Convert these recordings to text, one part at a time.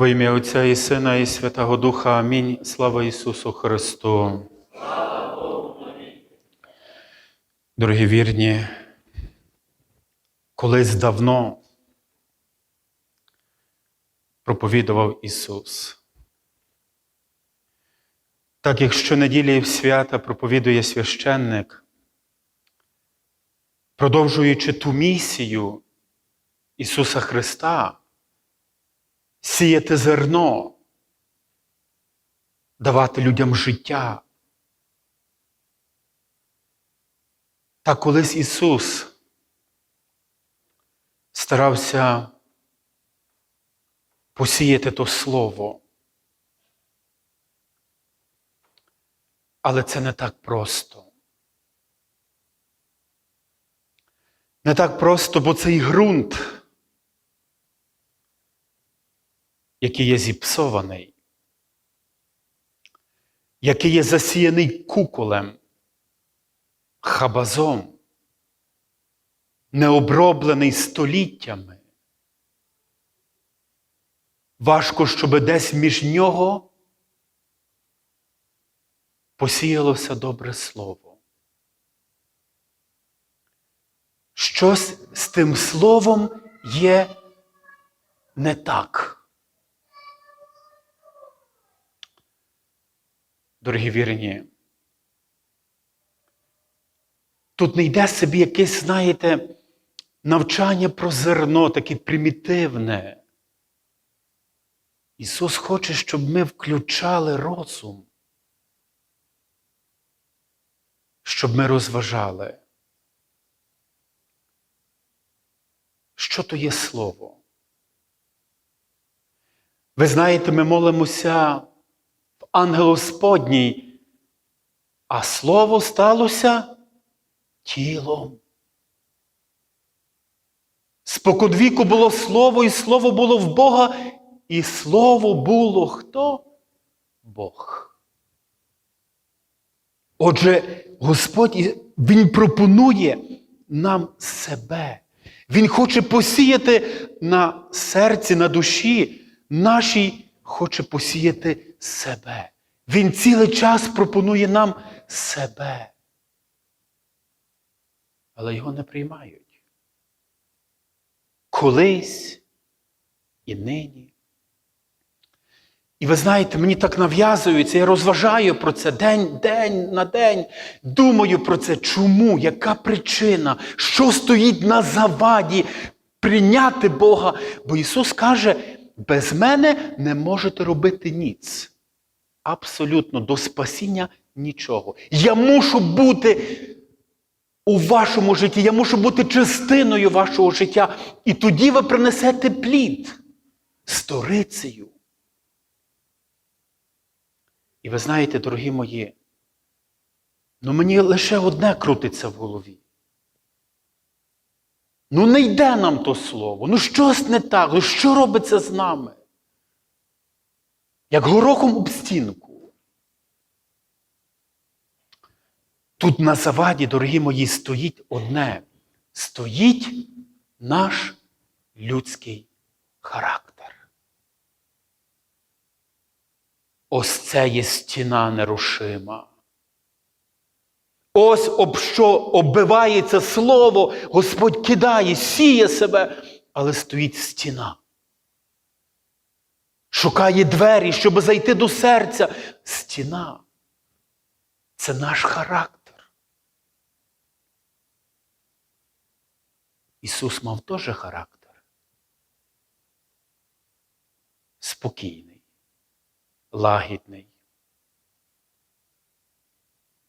Во ім'я Отця і Сина, і Святого Духа. Амінь. Слава Ісусу Христу. Дорогі вірні, колись давно проповідував Ісус. Так як щонеділі в свята проповідує священник, продовжуючи ту місію Ісуса Христа, сіяти зерно, давати людям життя. Та колись Ісус старався посіяти то Слово. Але це не так просто. Не так просто, бо цей ґрунт, який є зіпсований, який є засіяний куколем, хабазом, необроблений століттями. Важко, щоб десь між нього посіялося добре слово. Щось з тим словом є не так. Дорогі вірні, тут не йде собі якесь, знаєте, навчання про зерно, таке примітивне. Ісус хоче, щоб ми включали розум, щоб ми розважали. Що то є Слово? Ви знаєте, ми молимося ангел Господній, а Слово сталося тілом. Споконвіку було Слово, і Слово було в Бога, і Слово було хто? Бог. Отже, Господь Він пропонує нам себе. Він хоче посіяти на серці, на душі нашій, хоче посіяти себе. Він цілий час пропонує нам себе. Але його не приймають. Колись і нині. І ви знаєте, мені так нав'язується, я розважаю про це день, день на день. Думаю про це. Чому? Яка причина? Що стоїть на заваді прийняти Бога? Бо Ісус каже, без мене не можете робити ніц. Абсолютно до спасіння нічого. Я мушу бути у вашому житті, я мушу бути частиною вашого життя. І тоді ви принесете плід сторицею. І ви знаєте, дорогі мої, ну мені лише одне крутиться в голові. Ну не йде нам то слово, ну щось не так, ну що робиться з нами? Як горохом об стінку. Тут на заваді, дорогі мої, стоїть одне. Стоїть наш людський характер. Ось це є стіна нерушима. Ось об що оббивається слово, Господь кидає, сіє себе, але стоїть стіна. Шукає двері, щоб зайти до серця. Стіна. Це наш характер. Ісус мав теж характер. Спокійний лагідний,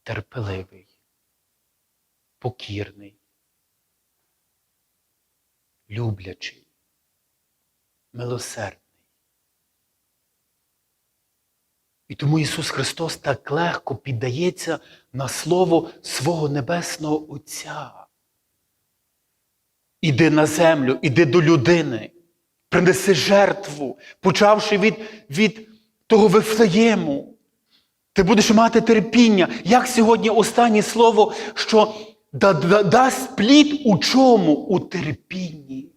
терпеливий, покірний, люблячий, милосердний. І тому Ісус Христос так легко піддається на Слово свого Небесного Отця. Іди на землю, іди до людини, принеси жертву, почавши від, від того Вифлеєму. Ти будеш мати терпіння. Як сьогодні останнє слово, що да, да, дасть плід у чому? У терпінні.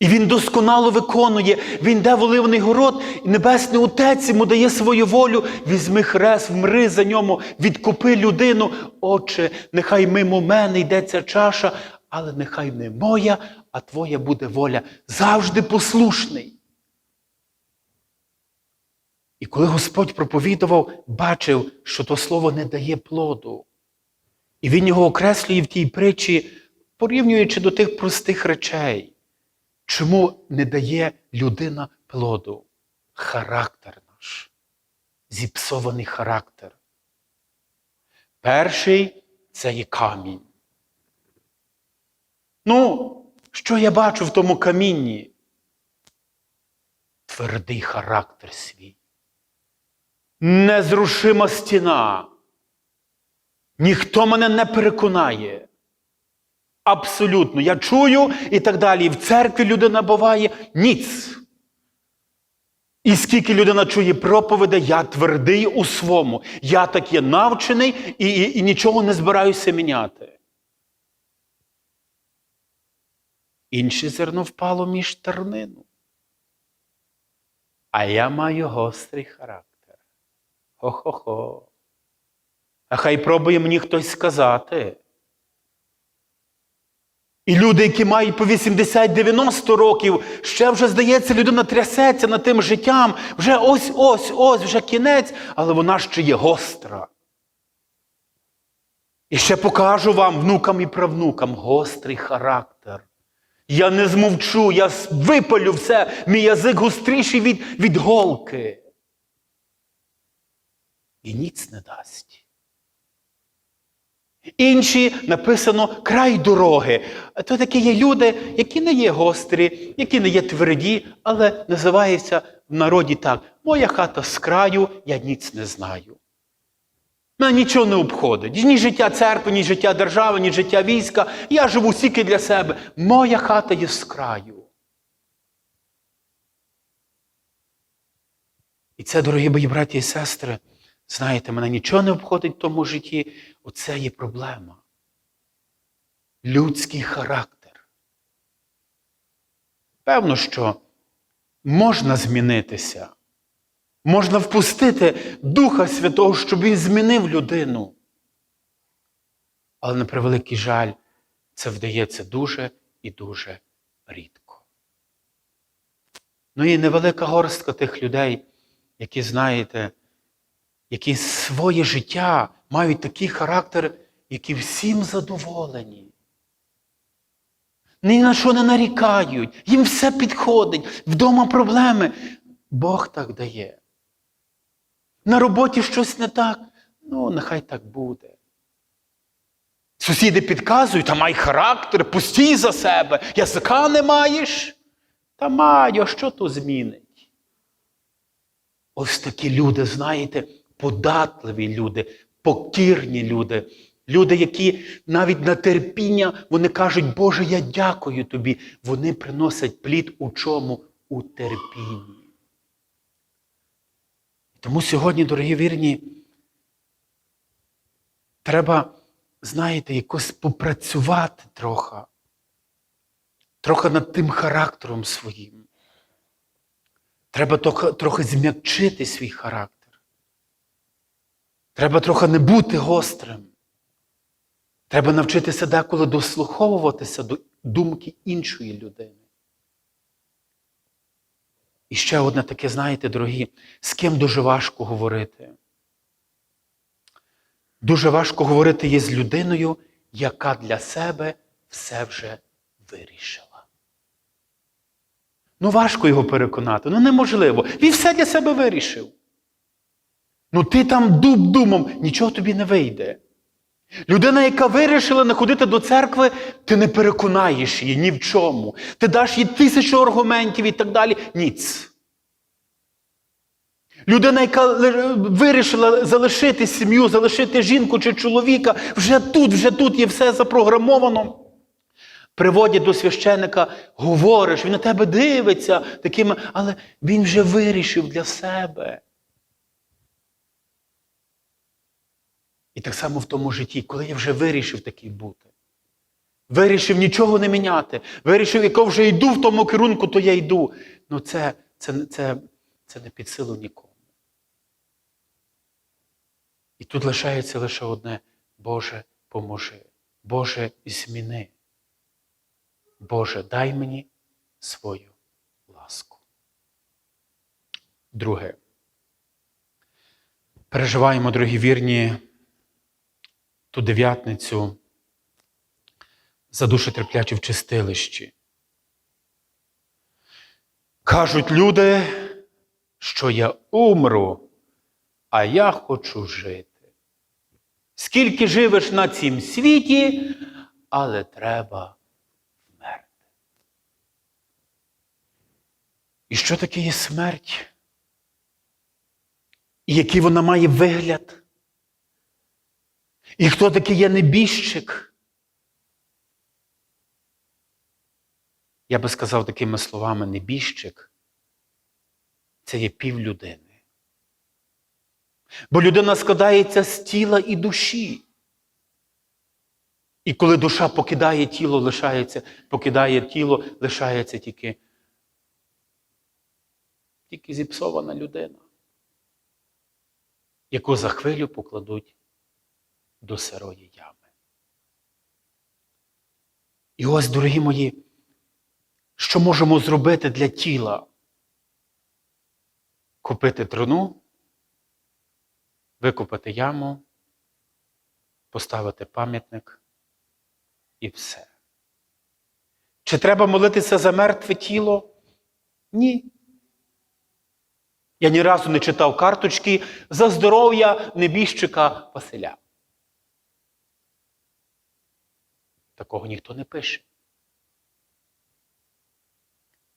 І він досконало виконує, він йде в оливний город, і Небесний Отець йому дає свою волю. Візьми хрест, вмри за ньому, відкупи людину. Отче, нехай мимо мене йде ця чаша, але нехай не моя, а твоя буде воля. Завжди послушний. І коли Господь проповідував, бачив, що то слово не дає плоду. І він його окреслює в тій притчі, порівнюючи до тих простих речей. Чому не дає людина плоду? Характер наш, зіпсований характер. Перший це є камінь. Ну, що я бачу в тому камінні? Твердий характер свій. Незрушима стіна. Ніхто мене не переконає. Абсолютно. Я чую і так далі. В церкві людина буває ніц. І скільки людина чує проповіді, я твердий у своєму. Я так є навчений і, і, і нічого не збираюся міняти. Інше зерно впало між тернину. А я маю гострий характер. Хо-хо-хо. А хай пробує мені хтось сказати. І люди, які мають по 80-90 років, ще вже, здається, людина трясеться над тим життям, вже ось, ось, ось, вже кінець, але вона ще є гостра. І ще покажу вам, внукам і правнукам, гострий характер. Я не змовчу, я випалю все, мій язик гостріший від, від голки. І ніц не дасть. Інші написано край дороги. То такі є люди, які не є гострі, які не є тверді, але називаються в народі так: моя хата з краю, я ніц не знаю. Мене нічого не обходить. Ні життя церкви, ні життя держави, ні життя війська. Я живу тільки для себе. Моя хата є з краю. І це, дорогі мої браті і сестри, знаєте, мене нічого не обходить в тому житті. Оце є проблема. Людський характер. Певно, що можна змінитися. Можна впустити Духа Святого, щоб Він змінив людину. Але на превеликий жаль, це вдається дуже і дуже рідко. Ну і невелика горстка тих людей, які, знаєте, які своє життя мають такий характер, які всім задоволені. Ні на що не нарікають, їм все підходить, вдома проблеми. Бог так дає. На роботі щось не так, ну, нехай так буде. Сусіди підказують, та май характер, пустій за себе, язика не маєш. Та маю, а що то змінить? Ось такі люди, знаєте, податливі люди, покірні люди, люди, які навіть на терпіння вони кажуть, Боже, я дякую тобі. Вони приносять плід у чому? У терпінні. Тому сьогодні, дорогі вірні, треба, знаєте, якось попрацювати трохи, трохи над тим характером своїм. Треба трохи, зм'якчити свій характер. Треба трохи не бути гострим. Треба навчитися деколи дослуховуватися до думки іншої людини. І ще одне таке, знаєте, дорогі, з ким дуже важко говорити. Дуже важко говорити є з людиною, яка для себе все вже вирішила. Ну, важко його переконати, ну неможливо. Він все для себе вирішив. Ну ти там дуб думом, нічого тобі не вийде. Людина, яка вирішила не ходити до церкви, ти не переконаєш її ні в чому. Ти даш їй тисячу аргументів і так далі. Ніц. Людина, яка вирішила залишити сім'ю, залишити жінку чи чоловіка, вже тут, вже тут є все запрограмовано. Приводять до священика, говориш, він на тебе дивиться, такими, але він вже вирішив для себе. І так само в тому житті, коли я вже вирішив такий бути, Вирішив нічого не міняти. Вирішив, яко вже йду в тому керунку, то я йду. Ну це, це, це, це не під силу нікому. І тут лишається лише одне: Боже, поможи. Боже, зміни. Боже, дай мені свою ласку. Друге. Переживаємо, дорогі вірні, ту дев'ятницю за душі терплячі в чистилищі. Кажуть люди, що я умру, а я хочу жити. Скільки живеш на цім світі, але треба вмерти. І що таке є смерть? І який вона має вигляд? І хто такий є небіжчик? Я би сказав такими словами, небіжчик це є пів людини. Бо людина складається з тіла і душі. І коли душа покидає тіло, лишається, покидає тіло, лишається тільки, тільки зіпсована людина, яку за хвилю покладуть до сирої ями. І ось, дорогі мої, що можемо зробити для тіла? Купити труну, викопати яму, поставити пам'ятник і все. Чи треба молитися за мертве тіло? Ні. Я ні разу не читав карточки за здоров'я небіжчика Василя. Такого ніхто не пише.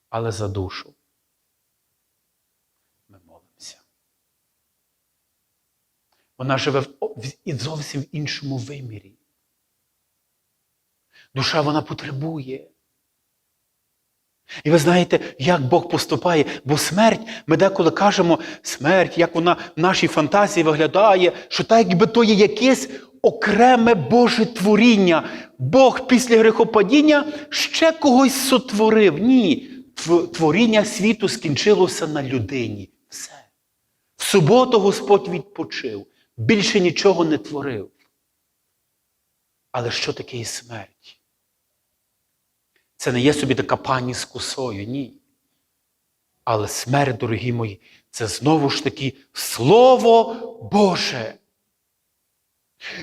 Але за душу ми молимося. Вона живе в, зовсім іншому вимірі. Душа вона потребує. І ви знаєте, як Бог поступає, бо смерть, ми деколи кажемо, смерть, як вона в нашій фантазії виглядає, що так, якби то є якесь окреме Боже творіння. Бог після грехопадіння ще когось сотворив. Ні. Творіння світу скінчилося на людині. Все. В суботу Господь відпочив, більше нічого не творив. Але що таке і смерть? Це не є собі така пані з косою, ні. Але смерть, дорогі мої, це знову ж таки Слово Боже.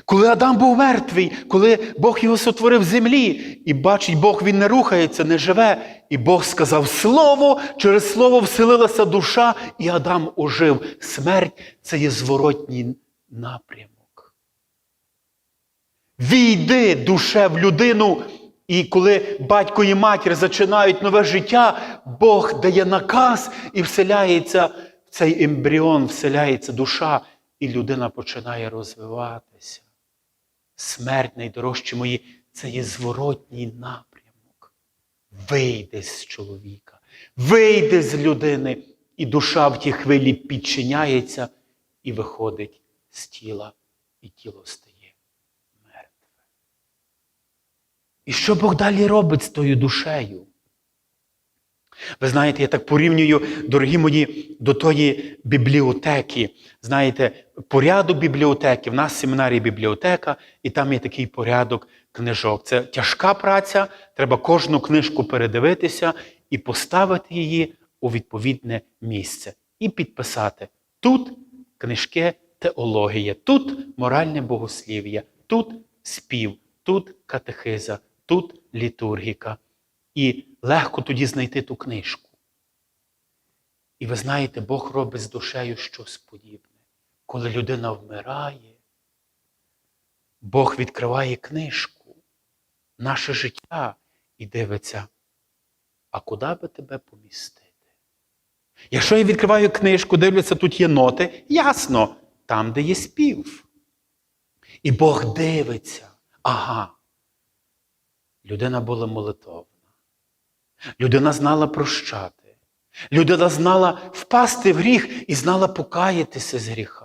Коли Адам був мертвий, коли Бог його сотворив з землі, і бачить, Бог він не рухається, не живе, і Бог сказав Слово, через Слово вселилася душа, і Адам ожив. Смерть це є зворотній напрямок. Війди душе в людину, і коли батько і матір зачинають нове життя, Бог дає наказ і вселяється в цей ембріон, вселяється душа і людина починає розвиватися. Смерть, найдорожчі мої, це є зворотній напрямок. Вийде з чоловіка, вийде з людини, і душа в ті хвилі підчиняється і виходить з тіла, і тіло стає мертве. І що Бог далі робить з тою душею? Ви знаєте, я так порівнюю, дорогі мої, до тої бібліотеки. Знаєте, порядок бібліотеки. В нас в семінарі бібліотека, і там є такий порядок книжок. Це тяжка праця, треба кожну книжку передивитися і поставити її у відповідне місце. І підписати. Тут книжки теологія, тут моральне богослів'я, тут спів, тут катехиза, тут літургіка. І легко тоді знайти ту книжку. І ви знаєте, Бог робить з душею щось подібне. Коли людина вмирає, Бог відкриває книжку, наше життя і дивиться, а куди би тебе помістити? Якщо я відкриваю книжку, дивлюся, тут є ноти, ясно, там, де є спів. І Бог дивиться, ага, людина була молитовна. Людина знала прощати. Людина знала впасти в гріх і знала покаятися з гріха.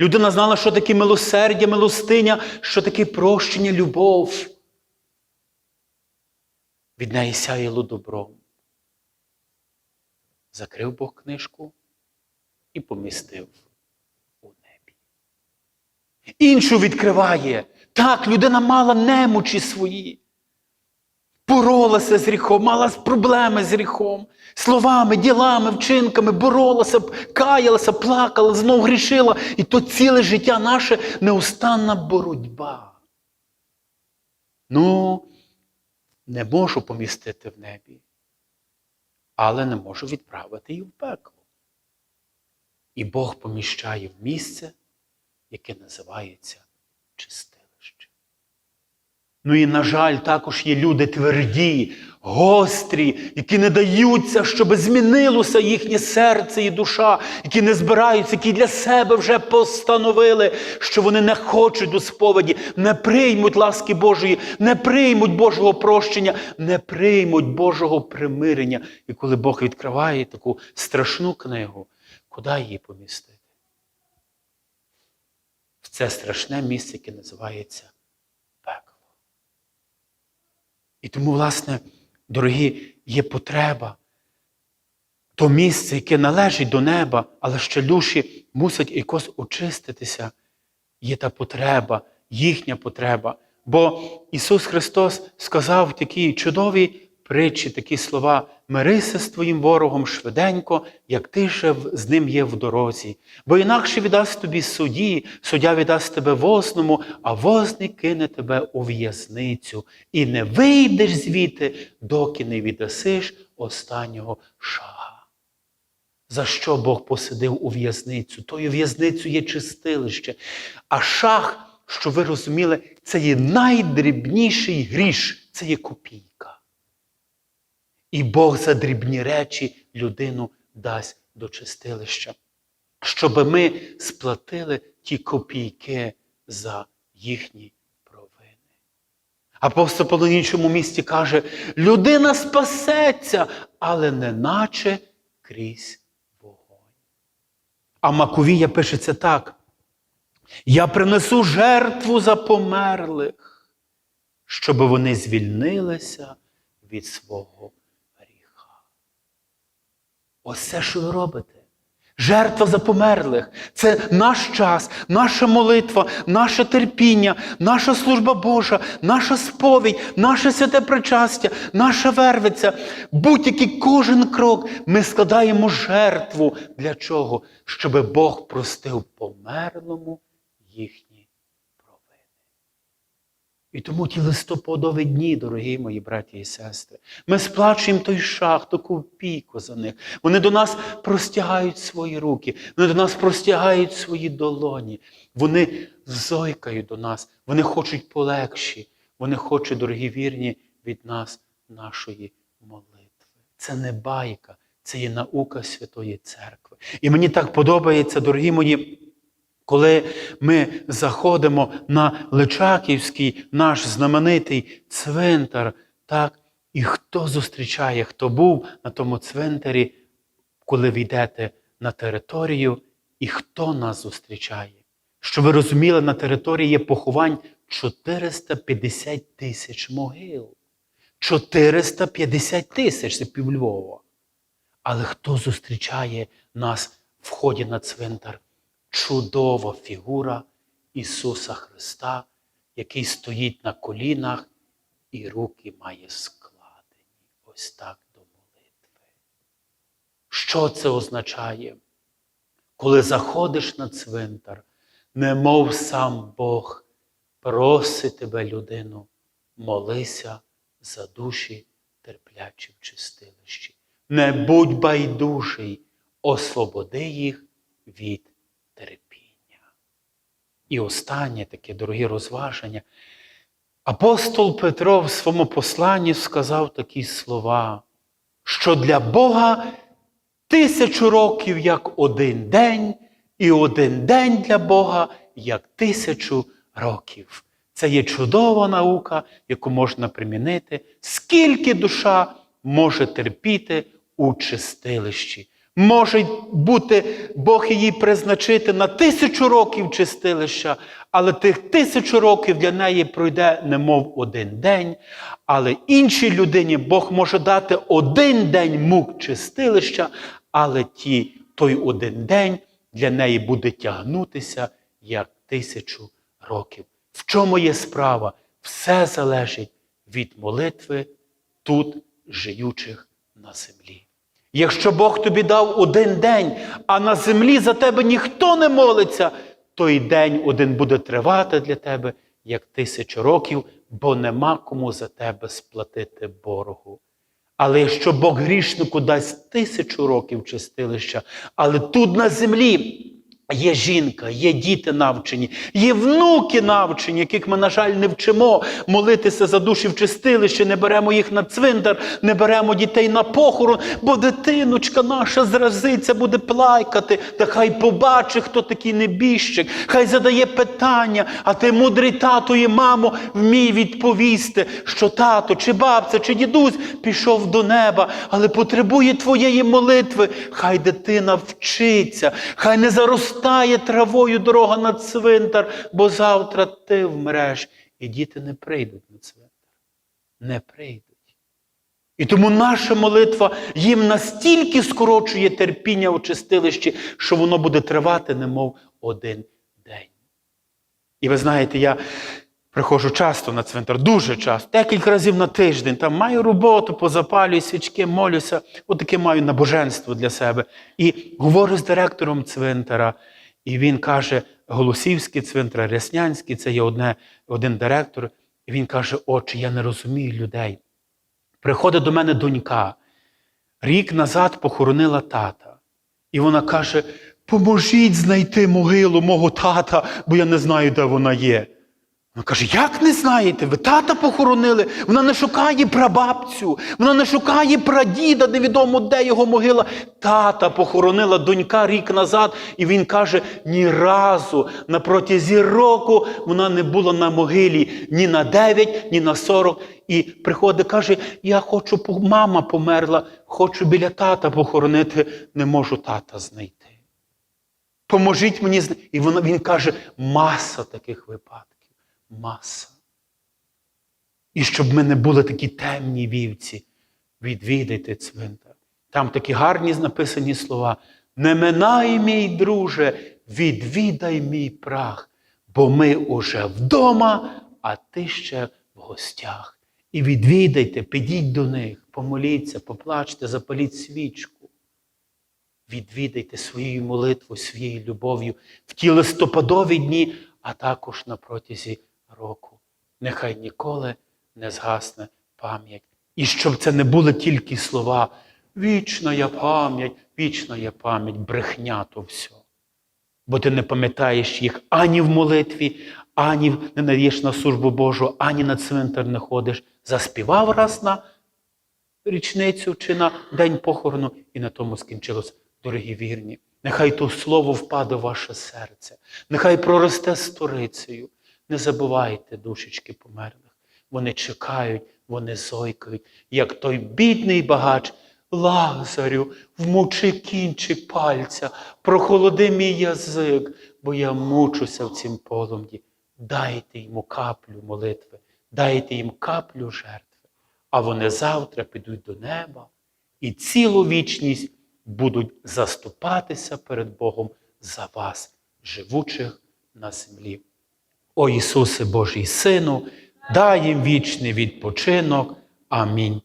Людина знала, що таке милосердя, милостиня, що таке прощення, любов. від неї сяяло добром. Закрив Бог книжку і помістив у небі. Іншу відкриває. Так, людина мала немочі свої. Боролася з гріхом, мала проблеми з гріхом, словами, ділами, вчинками, боролася, каялася, плакала, знов грішила. І то ціле життя наше неустанна боротьба. Ну, не можу помістити в небі, але не можу відправити її в пекло. І Бог поміщає в місце, яке називається чистилище. Ну і, на жаль, також є люди тверді, гострі, які не даються, щоб змінилося їхнє серце і душа, які не збираються, які для себе вже постановили, що вони не хочуть до сповіді, не приймуть ласки Божої, не приймуть Божого прощення, не приймуть Божого примирення. І коли Бог відкриває таку страшну книгу, куди її помістити? В це страшне місце, яке називається пекло. І тому, власне, дорогі, є потреба. То місце, яке належить до неба, але ще душі мусять якось очиститися, є та потреба, їхня потреба. Бо Ісус Христос сказав в такій чудовій притчі, такі слова: мирися з твоїм ворогом швиденько, як ти ще з ним є в дорозі. Бо інакше віддасть тобі судді, суддя віддасть тебе возному, а возник кине тебе у в'язницю, і не вийдеш звідти, доки не віддасиш останнього шага. За що Бог посадив у в'язницю? Тою в'язницю є чистилище. А шах, що ви розуміли, це є найдрібніший гріш, це є копійка. І Бог за дрібні речі людину дасть до чистилища, щоб ми сплатили ті копійки за їхні провини. Апостол Павло в іншому місті каже: людина спасеться, але не наче крізь вогонь. А Маковія пишеться так: Я принесу жертву за померлих, щоб вони звільнилися від свого. Ось це, що ви робите. Жертва за померлих це наш час, наша молитва, наше терпіння, наша служба Божа, наша сповідь, наше святе причастя, наша вервиця. Будь-який кожен крок ми складаємо жертву. Для чого? Щоб Бог простив померлому провини. І тому ті листопадові дні, дорогі мої браті і сестри, ми сплачуємо той шах, ту копійку за них. Вони до нас простягають свої руки, вони до нас простягають свої долоні. Вони зойкають до нас, вони хочуть полегші, вони хочуть, дорогі вірні, від нас нашої молитви. Це не байка, це є наука Святої Церкви. І мені так подобається, дорогі мої. Коли ми заходимо на Личаківський наш знаменитий цвинтар, так, і хто зустрічає, хто був на тому цвинтарі, коли ви йдете на територію, і хто нас зустрічає? Щоб ви розуміли, на території є поховань 450 тисяч могил. 450 тисяч це пів Львова. Але хто зустрічає нас в ході на цвинтар? Чудова фігура Ісуса Христа, який стоїть на колінах і руки має складені. Ось так до молитви. Що це означає? Коли заходиш на цвинтар, немов сам Бог просить тебе, людину, молися за душі, терплячі в чистилищі. Не будь байдужий, освободи їх від. І останнє таке, дорогі розваження. Апостол Петро в своєму посланні сказав такі слова, що для Бога тисячу років як один день, і один день для Бога як тисячу років. Це є чудова наука, яку можна примінити, скільки душа може терпіти у чистилищі. Може бути Бог її призначити на тисячу років чистилища, але тих тисячу років для неї пройде немов один день. Але іншій людині Бог може дати один день мук чистилища, але ті, той один день для неї буде тягнутися як тисячу років. В чому є справа? Все залежить від молитви тут жиючих на землі. Якщо Бог тобі дав один день, а на землі за тебе ніхто не молиться, той день один буде тривати для тебе як тисячу років, бо нема кому за тебе сплатити боргу. Але якщо Бог грішнику дасть тисячу років чистилища, але тут на землі є жінка, є діти навчені, є внуки навчені, яких ми, на жаль, не вчимо молитися за душі в чистилище, не беремо їх на цвинтар, не беремо дітей на похорон, бо дитиночка наша зразиться, буде плакати, та хай побачить, хто такий небіжчик, хай задає питання, а ти, мудрий тато і мамо, вмій відповісти, що тато, чи бабця, чи дідусь пішов до неба, але потребує твоєї молитви. Хай дитина вчиться, хай не заростає травою дорога на цвинтар, бо завтра ти вмреш, і діти не прийдуть на цвинтар. Не прийдуть. І тому наша молитва їм настільки скорочує терпіння у чистилищі, що воно буде тривати, немов один день. І ви знаєте, я приходжу часто на цвинтар, дуже часто, декілька разів на тиждень. Там маю роботу, позапалюю свічки, молюся, отаке маю набоженство для себе. І говорю з директором цвинтара, і він каже: Голосівський цвинтар, Ряснянський, це є одне, один директор. І він каже: Отче, я не розумію людей. Приходить до мене донька. Рік назад похоронила тата. І вона каже: поможіть знайти могилу мого тата, бо я не знаю, де вона є. Вона каже: Як не знаєте? Ви тата похоронили? Вона не шукає прабабцю, вона не шукає прадіда, невідомо де його могила. Тата похоронила донька рік назад, і він каже: ні разу на протязі року вона не була на могилі ні на 9, ні на 40. І приходить, каже: Я хочу, мама померла, хочу біля тата похоронити, не можу тата знайти. Поможіть мені зна- І він каже, маса таких випадків. Маса. І щоб ми не були такі темні вівці, відвідайте цвинтар. Там такі гарні написані слова. Не минай, мій друже, відвідай мій прах, бо ми уже вдома, а ти ще в гостях. І відвідайте, підіть до них, помоліться, поплачте, запаліть свічку. Відвідайте своєю молитвою, своєю любов'ю в ті листопадові дні, а також на протязі року. Нехай ніколи не згасне пам'ять. І щоб це не були тільки слова вічна я пам'ять, вічна я пам'ять, брехня то все. Бо ти не пам'ятаєш їх ані в молитві, ані не надаєш на службу Божу, ані на цвинтар не ходиш. Заспівав раз на річницю чи на день похорону, і на тому скінчилось, дорогі вірні. Нехай то слово впаде в ваше серце, нехай проросте сторицею. Не забувайте, душечки померлих. Вони чекають, вони зойкають, як той бідний багач. Лазарю, вмочи кінчик пальця, прохолоди мій язик, бо я мучуся в цім полум'ї. Дайте йому каплю молитви, дайте їм каплю жертви, а вони завтра підуть до неба і цілу вічність будуть заступатися перед Богом за вас, живучих на землі. О Ісусе Божий Сину, дай їм вічний відпочинок. Амінь.